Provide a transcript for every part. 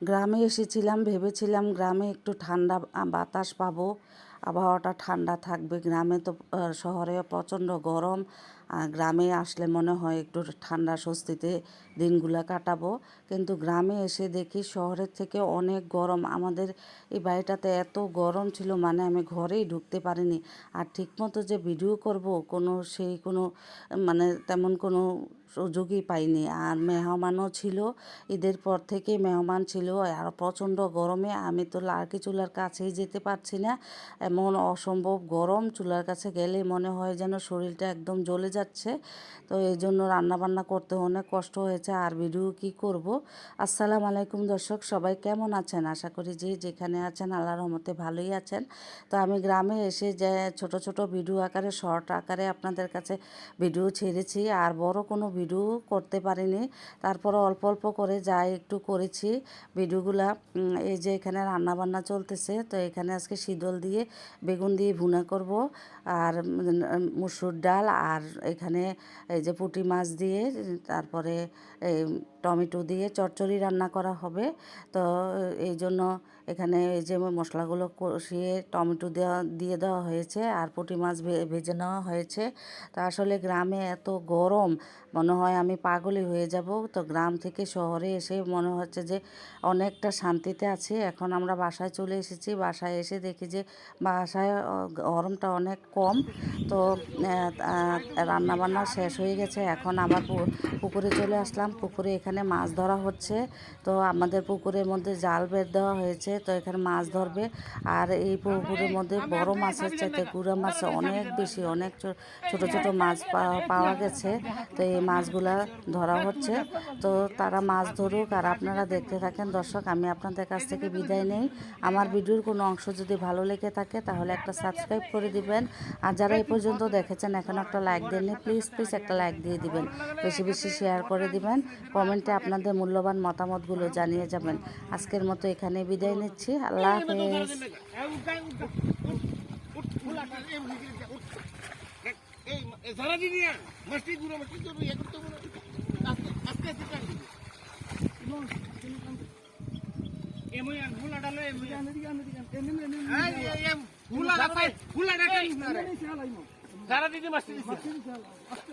গ্রামে এসেছিলাম, ভেবেছিলাম গ্রামে একটু ঠান্ডা বাতাস পাবো, আবহাওয়াটা ঠান্ডা থাকবে। গ্রামে তো শহরে প্রচণ্ড গরম, আর গ্রামে আসলে মনে হয় একটু ঠান্ডা স্বস্তিতে দিনগুলো কাটাবো। কিন্তু গ্রামে এসে দেখি শহরের থেকে অনেক গরম। আমাদের এই বাড়িটাতে এত গরম ছিল মানে আমি ঘরেই ঢুকতে পারিনি। আর ঠিকমতো যে ভিডিও করব, কোনো সেই কোনো মানে তেমন কোনো সুযোগই পাইনি। আর মেহমানও ছিল, ঈদের পর থেকে মেহমান ছিল। আর প্রচণ্ড গরমে আমি তো লার্কি চুলার কাছেই যেতে পারছি না। এমন অসম্ভব গরম, চুলার কাছে গেলেই মনে হয় যেন শরীরটা একদম জ্বলে যাচ্ছে। তো এই জন্য রান্নাবান্না করতে অনেক কষ্ট হয়েছে। আর ভিডিও কি করব? আসসালাম আলাইকুম দর্শক, সবাই কেমন আছেন? আশা করি যে যেখানে আছেন, আল্লাহর রহমতে ভালোই আছেন। তো আমি গ্রামে এসে যে ছোট ছোট ভিডিও আকারে, শর্ট আকারে আপনাদের কাছে ভিডিও ছেড়েছি। আর বড় কোনো ভিডিও করতে পারিনি। তারপরে অল্প অল্প করে যাই একটু করেছি ভিডিওগুলা। এই যে এখানে রান্না বান্না চলতেছে, তো এখানে আজকে শীতল দিয়ে বেগুন দিয়ে ভুনা করব। আর মুসুর ডাল আর এখানে এই যে পুঁটি মাছ দিয়ে, তারপরে টমেটো দিয়ে চচ্চড়ি রান্না করা হবে। তো, এই জন্য এখানে এই যে মশলাগুলো কষিয়ে টমেটো দেওয়া, দিয়ে দেওয়া হয়েছে আর পুঁটি মাছ ভেজে নেওয়া হয়েছে। তো আসলে গ্রামে এত গরম মনে হয় আমি পাগলই হয়ে যাব। তো গ্রাম থেকে শহরে এসে মনে হচ্ছে যে অনেকটা শান্তিতে আছি। এখন আমরা বাসায় চলে এসেছি। বাসায় এসে দেখি যে বাসায় গরমটা অনেক কম। তো রান্না বান্না শেষ হয়ে গেছে। এখন আবার পুকুরে চলে আসলাম। পুকুরে এখানে মাছ ধরা হচ্ছে। তো আমাদের পুকুরের মধ্যে জাল বের দেওয়া হয়েছে। তো এখানে মাছ ধরবে। আর এই পুকুরের মধ্যে বড় মাছের চাইতে গুঁড়া মাছ অনেক বেশি, অনেক ছোট ছোট মাছ পাওয়া গেছে। তো এই মাছগুলা ধরা হচ্ছে তো তারা মাছ ধরুক আর আপনারা দেখতে থাকেন দর্শক আমি আপনাদের কাছ থেকে বিদায় নেই আমার ভিডিওর কোনো অংশ যদি ভালো লেগে থাকে তাহলে একটা সাবস্ক্রাইব করে দিবেন আর যারা এই পর্যন্ত দেখেছেন এখন একটা লাইক দেননি প্লিজ প্লিজ একটা লাইক দিয়ে দিবেন বেশি বেশি শেয়ার করে দিবেন কমেন্টে আপনাদের মূল্যবান মতামতগুলো জানিয়ে যাবেন আজকের মতো এখানে বিদায় নিচ্ছি আল্লাহ হাফেজ সারা দিন মাস্টি গুলো মাস্টি করব। ইয়ে করতে বলো আস্তে আস্তে টান দিবি সারা মাস্টি দিছে।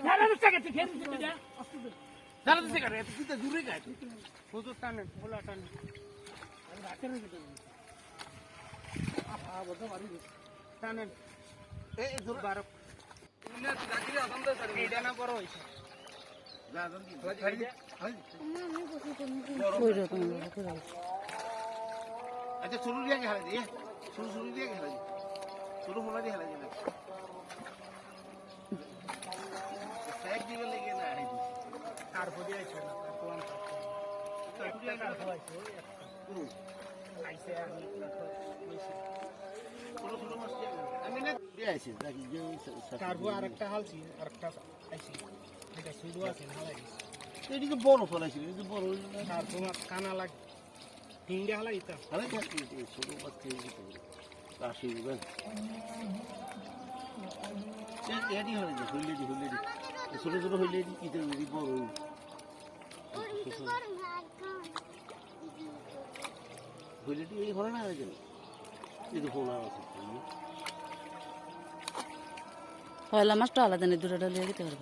সারা যা? সারা দিন টাকা এত কিটা দূরে গায় ফুটো টানে ফুলা টানে। টানেন এই বারো আচ্ছা শুরু দিয়ে খেলা দিয়ে শুরু শুরু দিয়ে খেলা দিয়ে শুরু হোলা দিয়ে খেলা দিয়ে এক দিকে লেগে না আর বডি আছে না কোন আইছে আমি ছোট ছোট মাছ দিয়ে আমি না দিয়ে আইছি কার্বো আরেকটা হালছি আরেকটা আইছি। এটা শুধু আছে হালাই এদিকে বড় ফলাইছিল এদিকে বড় মাছ কানা লাগ। হালাই আরে দেখি ছোট বাচ্চা বুঝলেন এটি হলে যে হইলে দি হইলে দি। ছোট ছোট হইলে দি কি দেবে বড় হইলে দি এই হলে না হয়ে গেল এই তো ফোন আছে পয়লা মাছটা আলাদা নেই দুটো লিয়ে দিতে পারব।